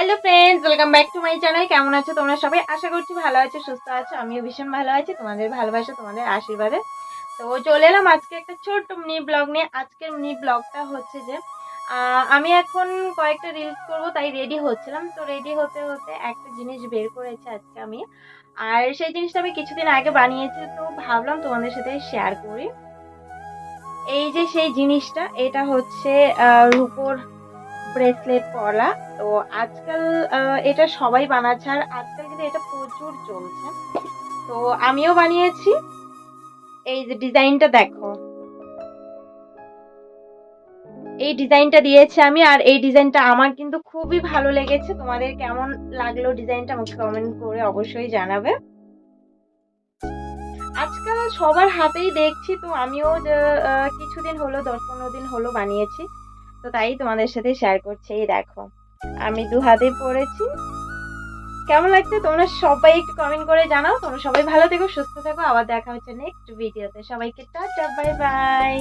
Hello friends welcome back to my channel কেমন আছো তোমরা সবাই? আশা করছি ভালো আছো, সুস্থ আছো। আমিও ভীষণ ভালো আছি। তোমাদের ভালোবাসা, তোমাদের আশীর্বাদে। তো চলে এলাম আজকে একটা ছোট্ট মিনি ব্লগ নিয়ে। আজকের মিনি ব্লগটা হচ্ছে যে আমি এখন কয়েকটা রিলস করব, তাই রেডি হচ্ছিলাম। তো রেডি হতে হতে একটা জিনিস বের করেছি আজকে আমি। আর সেই জিনিসটা আমি কিছুদিন আগে বানিয়েছি, তো ভাবলাম তোমাদের সাথে শেয়ার করি। এই যে সেই জিনিসটা, এটা হচ্ছে রূপোর ব্রেসলেট পরা। তো আজকাল এটা সবাই বানাচ্ছে আর আজকাল কিন্তু এটা প্রচুর চলছে। তো আমিও বানিয়েছি। এই যে ডিজাইনটা দেখো। এই ডিজাইনটা দিয়েছি আমি আর এই ডিজাইনটা আমার কিন্তু খুবই ভালো লেগেছে। তোমাদের কেমন লাগল ডিজাইনটা আমাকে কমেন্ট করে অবশ্যই জানাবে। আজকাল সবার হাতেই দেখছি তো আমিও কিছুদিন হলো, দশ পনেরো দিন হলো বানিয়েছি। তো তাই তোমাদের সাথে শেয়ার করছি, এই দেখো। আমি দু হাতে পড়েছি। কেমন লাগছে? তোমরা সবাই একটু কমেন্ট করে জানাও। তোমরা সবাই ভালো থেকো, সুস্থ থাকো। আবার দেখা হচ্ছে নেক্সট ভিডিওতে সবাইকে টাটা বাই বাই